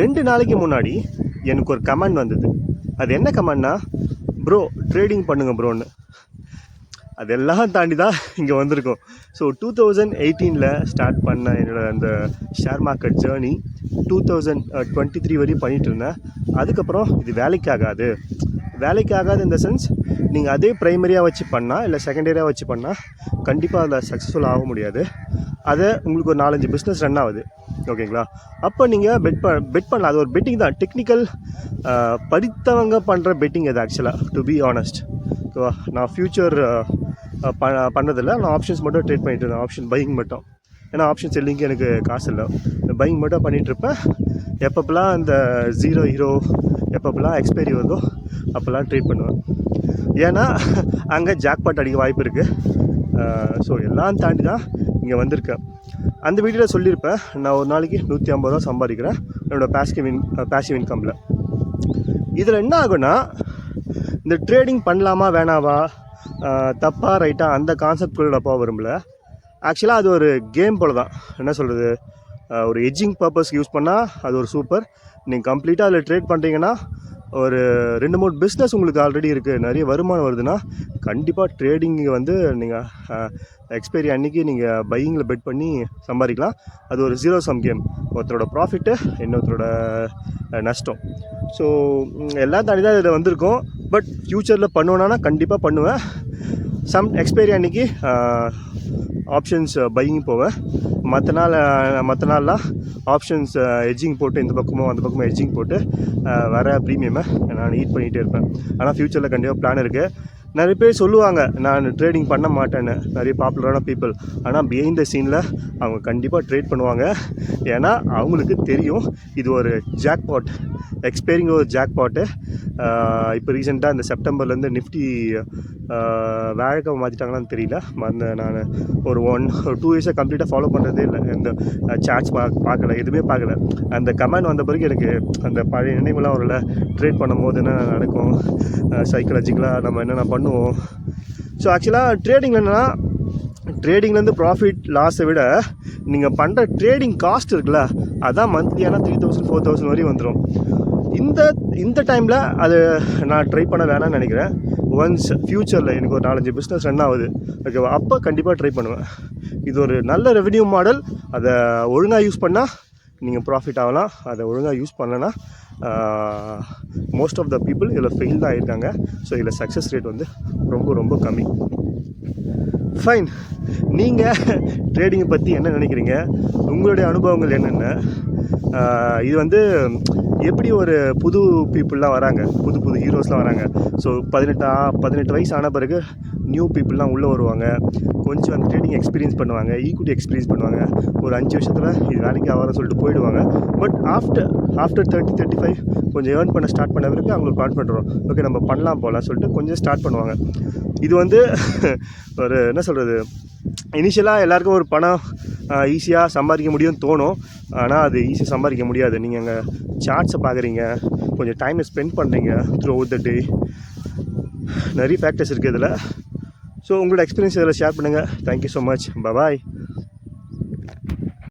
ரெண்டு நாளைக்கு முன்னாடி எனக்கு ஒரு கமெண்ட் வந்தது. அது என்ன கமெண்ட்னா ப்ரோ ட்ரேடிங் பண்ணுங்கள் ப்ரோன்னு அதெல்லாம் தாண்டி தான் இங்கே வந்திருக்கோம். ஸோ டூ தௌசண்ட் எயிட்டீனில் ஸ்டார்ட் பண்ண என்னோடய அந்த share market journey two thousand twenty three வரையும் பண்ணிகிட்டு இருந்தேன். அதுக்கப்புறம் இது வேலைக்கு ஆகாது வேலைக்கு ஆகாது இந்த சென்ஸ் நீங்கள் அதே ப்ரைமரியாக வச்சு பண்ணால் இல்லை செகண்டரியாக வச்சு பண்ணால் கண்டிப்பாக அதில் சக்ஸஸ்ஃபுல் ஆக முடியாது. அதை உங்களுக்கு ஒரு நாலஞ்சு பிஸ்னஸ் ரன் ஆகுது. ஓகேங்களா அப்போ நீங்கள் பெட் ப பெட் பண்ணலாம். அது ஒரு பெட்டிங் தான். டெக்னிக்கல் படித்தவங்க பண்ணுற பெட்டிங் அது ஆக்சுவலாக டு பி ஆனஸ்ட் ஓகேவா நான் ஃப்யூச்சர் ப பண்ணதில்லை. நான் ஆப்ஷன்ஸ் மட்டும் ட்ரேட் பண்ணிட்டு இருந்தேன். ஆப்ஷன் பையிங் மட்டும். ஏன்னா ஆப்ஷன் செல்லிங்க்கு எனக்கு காசு இல்லை. பையிங் மட்டும் பண்ணிகிட்ருப்பேன் எப்பப்பெல்லாம் இந்த ஜீரோ ஹீரோ எப்பப்பெல்லாம் எக்ஸ்பைரி வருதோ அப்போல்லாம் ட்ரீட் பண்ணுவேன். ஏன்னா அங்கே ஜாக்பாட் அடிக்க வாய்ப்பு இருக்குது ஸோ எல்லாம் தாண்டி தான் இங்கே வந்திருக்கேன். அந்த வீடியோவில் சொல்லியிருப்பேன். நான் ஒரு நாளைக்கு நூற்றி ஐம்பது ரூபா சம்பாதிக்கிறேன். என்னோடய பேசிவ் இன் பேசிவ் இன்கமில் இதில் என்ன ஆகுனா இந்த ட்ரேடிங் பண்ணலாமா வேணாவா? தப்பாக ரைட்டாக அந்த கான்செப்ட்குள்ள போக வரும்ல ஆக்சுவலாக அது ஒரு கேம் போல் தான் என்ன சொல்கிறது ஒரு எஜ்ஜிங் பர்பஸ்க்கு யூஸ் பண்ணால் அது ஒரு சூப்பர் நீங்கள் கம்ப்ளீட்டாக அதில் ட்ரேட் பண்ணுறீங்கன்னா ஒரு ரெண்டு மூணு பிஸ்னஸ் உங்களுக்கு ஆல்ரெடி இருக்குது நிறைய வருமானம் வருதுன்னா கண்டிப்பாக ட்ரேடிங்கு வந்து நீங்கள் எக்ஸ்பைரி அன்னைக்கு நீங்கள் பையிங்கில் பெட் பண்ணி சம்பாதிக்கலாம். அது ஒரு ஜீரோ சம் கேம் ஒருத்தரோட ப்ராஃபிட்டு இன்னொருத்தரோட நஷ்டம். ஸோ எல்லாம் தாண்டி தான் இதில் வந்திருக்கோம். பட் ஃப்யூச்சரில் பண்ணுவேன்னா கண்டிப்பாக பண்ணுவேன். சம் எக்ஸ்பைரி அன்றைக்கி ஆப்ஷன்ஸ் பையிங் போவேன். மற்ற நாள் மற்ற நாள்லாம் ஆப்ஷன்ஸ் எட்ஜிங் போட்டு இந்த பக்கமும் அந்த பக்கமும் எட்ஜிங் போட்டு வர ப்ரீமியமை நான் ஈட் பண்ணிகிட்டே இருப்பேன். ஆனால் ஃப்யூச்சரில் கண்டிப்பாக பிளான் இருக்குது நிறைய பேர் சொல்லுவாங்க நான் ட்ரேடிங் பண்ண மாட்டேன்னு. நிறைய பாப்புலரான பீப்புள் ஆனால் பிஹைண்ட் த சீனில் அவங்க கண்டிப்பாக ட்ரேட் பண்ணுவாங்க. ஏன்னா அவங்களுக்கு தெரியும் இது ஒரு ஜாக்பாட் எக்ஸ்பைரிங் ஒரு ஜாக்பாட்டு இப்போ ரீசெண்டாக இந்த செப்டம்பர்லேருந்து நிஃப்டி வேலைக்காக மாற்றிட்டாங்களான்னு தெரியல. அந்த நான் ஒரு ஒன் ஒரு டூ இயர்ஸாக கம்ப்ளீட்டாக ஃபாலோ பண்ணுறதே இல்லை. இந்த சார்ட்ஸ் பா பார்க்கல எதுவுமே பார்க்கல. அந்த கமெண்ட் வந்த பிறகு எனக்கு அந்த பழைய நினைவுலாம் வரல ட்ரேட் பண்ணும்போது என்ன நடக்கும் சைக்கலாஜிக்கலாக நம்ம என்னென்ன பண்ணுவோம். ஸோ ஆக்சுவலாக ட்ரேடிங்கில் என்னென்னா ட்ரேடிங்லேருந்து ப்ராஃபிட் லாஸை விட நீங்கள் பண்ணுற ட்ரேடிங் காஸ்ட் இருக்குல்ல அதான் மந்த்லியான த்ரீ தௌசண்ட் ஃபோர் தௌசண்ட் வரையும் வந்துடும் இந்த இந்த டைமில் அது நான் ட்ரை பண்ண வேணாம்னு நினைக்கிறேன். ஒன்ஸ் ஃப்யூச்சரில் எனக்கு ஒரு நாலஞ்சு பிஸ்னஸ் ரன் ஆகுது ஓகேவா அப்போ கண்டிப்பாக ட்ரை பண்ணுவேன். இது ஒரு நல்ல ரெவென்யூ மாடல் அதை ஒழுங்காக யூஸ் பண்ணால் நீங்கள் ப்ராஃபிட் ஆகலாம். அதை ஒழுங்காக யூஸ் பண்ணலன்னா மோஸ்ட் ஆஃப் த பீப்புள் இதில் ஃபெயில் தான் ஆகிருக்காங்க ஸோ இதில் சக்ஸஸ் ரேட் வந்து ரொம்ப ரொம்ப கம்மி. ஃபைன் நீங்கள் ட்ரேடிங்கை பற்றி என்ன நினைக்கிறீங்க? உங்களுடைய அனுபவங்கள் என்னென்ன? இது வந்து எப்படி ஒரு புது பீப்புளெலாம் வராங்க? புது புது ஹீரோஸ்லாம் வராங்க. ஸோ பதினெட்டா பதினெட்டு வயசு ஆன பிறகு நியூ பீப்புளெலாம் உள்ளே வருவாங்க. கொஞ்சம் அந்த ட்ரேடிங் எக்ஸ்பீரியன்ஸ் பண்ணுவாங்க. ஈக்குவிட்டி எக்ஸ்பீரியன்ஸ் பண்ணுவாங்க. ஒரு அஞ்சு வருஷத்தில் இது வேலைக்கு ஆகாத சொல்லிட்டு போயிடுவாங்க. But after after thirty thirty five கொஞ்சம் ஏர்ன் பண்ண ஸ்டார்ட் பண்ண பிறகு அவங்களுக்கு கான்ஃபிடன்ட் வரும் ஓகே நம்ம பண்ணலாம் போகலாம் சொல்லிட்டு கொஞ்சம் ஸ்டார்ட் பண்ணுவாங்க. இது வந்து ஒரு என்ன சொல்கிறது இனிஷியலாக எல்லாருக்கும் ஒரு பணம் ஈஸியாக சம்பாதிக்க முடியும்னு தோணும். ஆனால் அது ஈஸியாக சம்பாதிக்க முடியாது. நீங்கள் அங்கே சார்ட்ஸை பார்க்குறீங்க கொஞ்சம் டைமை ஸ்பெண்ட் பண்ணுறீங்க த்ரூ அவுட் த டே நிறைய ஃபேக்டர்ஸ் இருக்குது இதில். ஸோ உங்களோட எக்ஸ்பீரியன்ஸ் இதில் ஷேர் பண்ணுங்கள் தேங்க்யூ ஸோ மச் பபாய்